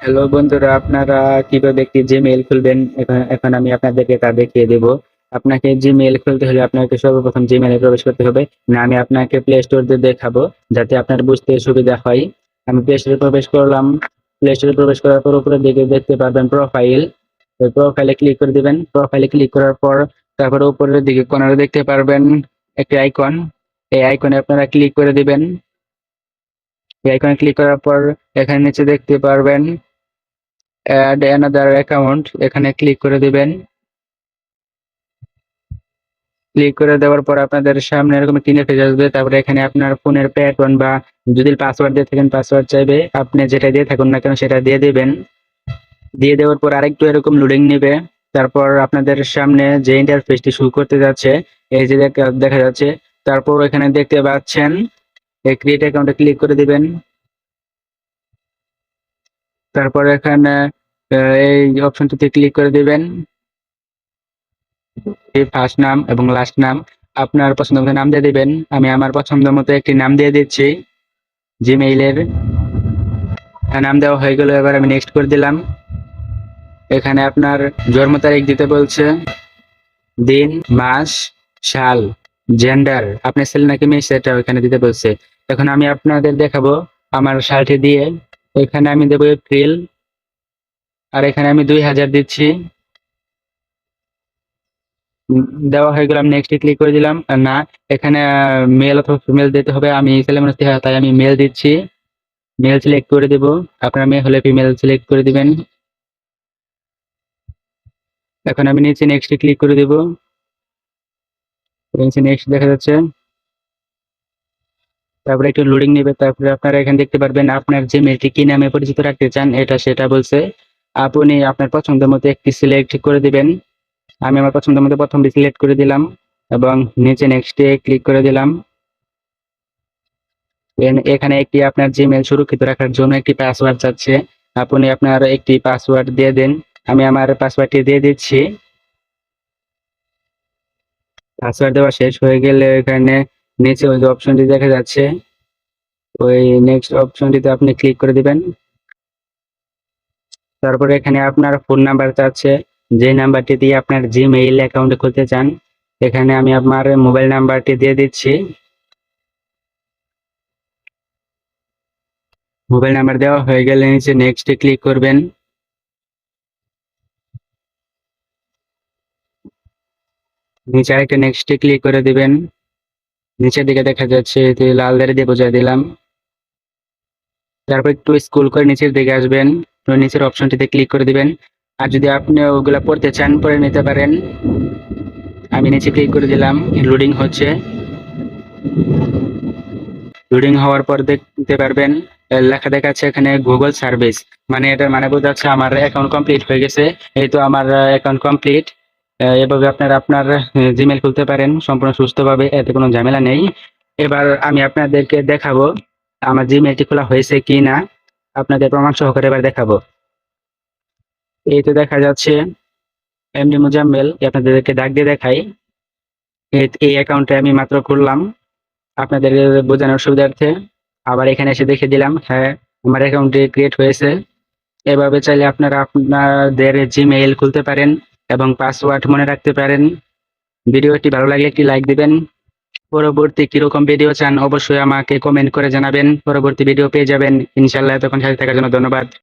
Hello বন্ধুরা, আপনারা কীভাবে একটি জিমেইল খুলবেন? এখন আমি আপনাদেরকে তা দেখিয়ে দেব। আপনাকে জিমেইল খুলতে হলে আপনাকে সর্বপ্রথম জিমেইলে প্রবেশ করতে হবে। না, আমি আপনাকে প্লে স্টোর দিয়ে দেখাবো, যাতে আপনার বুঝতে সুবিধা হয়। আমি প্লে স্টোরে প্রবেশ করলাম। প্লে স্টোরে প্রবেশ করার পর উপরের দিকে দেখতে পারবেন প্রোফাইল ওই প্রোফাইলে ক্লিক করে দিবেন। প্রোফাইলে ক্লিক করার পর তারপরে উপরের দিকে কোনারে দেখতে পারবেন একটি আইকন এই আইকনে আপনারা ক্লিক করে দিবেন। এই আইকনে ক্লিক করার পর এখানে নিচে দেখতে পারবেন অ্যাড অ্যানাদার অ্যাকাউন্ট এখানে ক্লিক করে দিবেন। ক্লিক করে দেওয়ার পর আপনাদের সামনে এরকম একটি ইন্টারফেস আসবে। তারপরে এখানে আপনার ফোনের প্যাটার্ন বা যদি পাসওয়ার্ড দিয়ে থাকেন পাসওয়ার্ড চাইবে। আপনি যেটা দিয়ে থাকুন না কেন সেটা দিয়ে দিবেন। দিয়ে দেওয়ার পর আরেকটু এরকম লোডিং নেবে। তারপর আপনাদের সামনে যে ইন্টারফেসটি শুরু করতে যাচ্ছে, এই যে দেখা- যাচ্ছে। তারপর এখানে দেখতে পাচ্ছেন, এই ক্রিয়েট অ্যাকাউন্টে ক্লিক করে দিবেন। তারপর এখানে এই অপশনটিতে ক্লিক করে দিবেন। এই ফার্স্ট নাম এবং লাস্ট নাম আপনার পছন্দ মতো নাম দিয়ে দিবেন। আমি আমার পছন্দ মতো একটি নাম দিয়ে দিচ্ছি জিমেইলের নাম দেওয়া হয়ে গেল, এবার আমি নেক্সট করে দিলাম। এখানে আপনার জন্ম তারিখ দিতে বলছে, দিন, মাস, সাল জেন্ডার আপনি ছেলে নাকি মেয়ে, সেটা এখানে দিতে বলছে। এখন আমি আপনাদের দেখাবো আমার সালটি দিয়ে। এখানে আমি দেবো এপ্রিল আর এখানে আমি দুই হাজার দিচ্ছি। দেওয়া হয়ে গেলাম নেক্সট ক্লিক করে দিলাম। না, এখানে মেল অথবা ফিমেল দিতে হবে। আমি ছেলে মানুষ তাই আমি মেল দিচ্ছি। মেল সিলেক্ট করে দেব। আপনার মেয়ে হলে ফিমেল সিলেক্ট করে দিবেন। এখন আমি নিচে নেক্সট ক্লিক করে দেব। নিচে নেক্সট দেখা যাচ্ছে। তারপরে একটু লোডিং নেবে, তারপরে আপনারা এখানে দেখতে পারবেন আপনার যে মেলটি কি নামে পরিচিত রাখতে চান, এটা সেটা বলছে, আপনি আপনার পছন্দ মতো একটি সিলেক্ট করে দিবেন। আমি আমার পছন্দ মতো প্রথমটি সিলেক্ট করে দিলাম এবং নিচে নেক্সটে ক্লিক করে দিলাম। এখানে একটি আপনার জিমেল সুরক্ষিত রাখার জন্য একটি পাসওয়ার্ড চাচ্ছে আপনি আপনার একটি পাসওয়ার্ড দিয়ে দেন। আমি আমার পাসওয়ার্ডটি দিয়ে দিচ্ছি। পাসওয়ার্ড দেওয়া শেষ হয়ে গেলে এখানে নিচে ওই যে অপশনটি দেখা যাচ্ছে। ওই নেক্সট অপশনটিতে আপনি ক্লিক করে দিবেন। তারপরে এখানে আপনার ফোন নাম্বার চাচ্ছে যে নাম্বারটি দিয়ে আপনার জিমেইল অ্যাকাউন্ট খুলতে চান, এখানে আমি আমার মোবাইল নাম্বারটি দিয়ে দিচ্ছি। মোবাইল নাম্বার দেওয়া হয়ে গেলে নিচে নেক্সটে ক্লিক করবেন। নিচে আরেকটা নেক্সটে ক্লিক করে দিবেন। নিচের দিকে দেখা যাচ্ছে লাল দাঁড়ি দিয়ে বোঝাই দিলাম। তারপর একটু স্কুল করে নিচের দিকে আসবেন। নিচের অপশনটিতে ক্লিক করে দিবেন। আর যদি আপনি ওগুলা পড়তে চান, পড়ে নিতে পারেন। আমি নিচে ক্লিক করে দিলাম লোডিং হচ্ছে। লোডিং হওয়ার পর দেখতে পারবেন লেখা দেখাচ্ছে এখানে গুগল সার্ভিস মানে এটার মানে বোঝাচ্ছে আমার অ্যাকাউন্ট কমপ্লিট হয়ে গেছে। এই তো আমার অ্যাকাউন্ট কমপ্লিট এভাবে আপনারা আপনার জিমেল খুলতে পারেন, সম্পূর্ণ সুস্থভাবে, এতে কোনো ঝামেলা নেই। এবার আমি আপনাদেরকে দেখাবো আমার জিমেলটি খোলা হয়েছে কি না আপনাদের প্রমাণ সহকারে এবার দেখাবো। এই তো দেখা যাচ্ছে এমডি মুজাম্মেল আপনাদেরকে ডাক দিয়ে দেখাই। এই- অ্যাকাউন্টে আমি মাত্র খুললাম আপনাদের বোঝানোর সুবিধার্থে। আবার এখানে এসে দেখে দিলাম হ্যাঁ আমার অ্যাকাউন্টে ক্রিয়েট হয়েছে। এভাবে চাইলে আপনারা আপনাদের জিমেইল খুলতে পারেন এবং পাসওয়ার্ড মনে রাখতে পারেন। ভিডিওটি ভালো লাগলে একটি লাইক দিবেন। পরবর্তী কীরকম ভিডিও চান, অবশ্যই আমাকে কমেন্ট করে জানাবেন। পরবর্তী ভিডিও পেয়ে যাবেন। ইনশাল্লাহ তখন সাথে থাকার জন্য ধন্যবাদ।